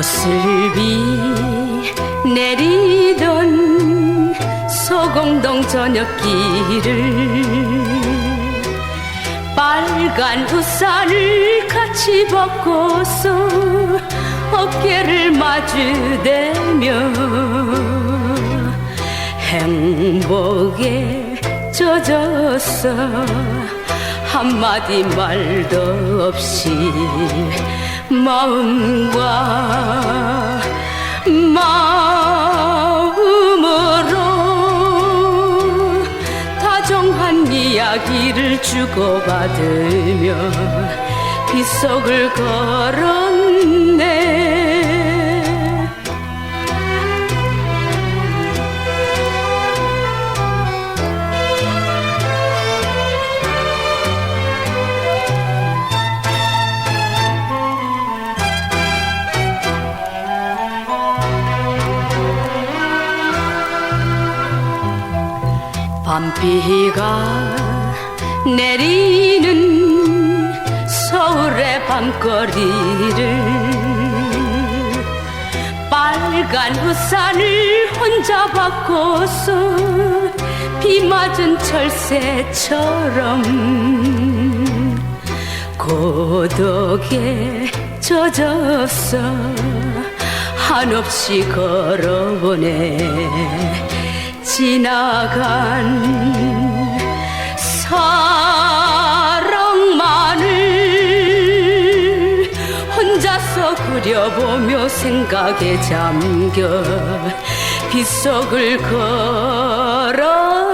보슬비 내리던 소공동 저녁길을 빨간 우산을 같이 벗고서 어깨를 마주대며 행복에 젖었어 한마디 말도 없이 마음과 마음으로 다정한 이야기를 주고받으며 빗속을 걸었네 밤비가 내리는 서울의 밤거리를 빨간 우산을 혼자 받고서 비 맞은 철새처럼 고독에 젖었어. 한없이 걸어보네 지나간 사랑만을 혼자서 그려보며 생각에 잠겨 빗속을 걸어